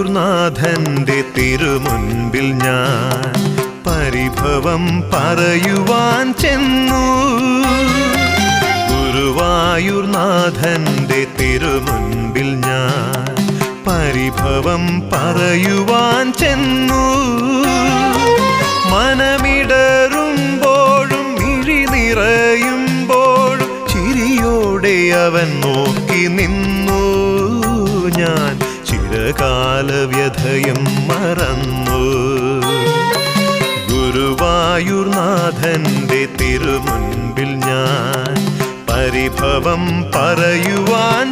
ഗുരുവായൂർനാഥന്റെ തിരുമുൻപിൽ ഞാൻ പരിഭവം പറയുവാൻ ചെന്നു. ഗുരുവായൂർനാഥന്റെ തിരുമുൻപിൽ ഞാൻ പരിഭവം പറയുവാൻ ചെന്നു. മനമിടറുമ്പോഴും മിഴി നിറയുമ്പോഴും ചിരിയോടെ അവൻ നോക്കി നിന്നു. ചിരകാല വ്യഥയും മറന്നു. ഗുരുവായൂർനാഥന്റെ തിരുമുൻപിൽ ഞാൻ പരിഭവം പറയുവാൻ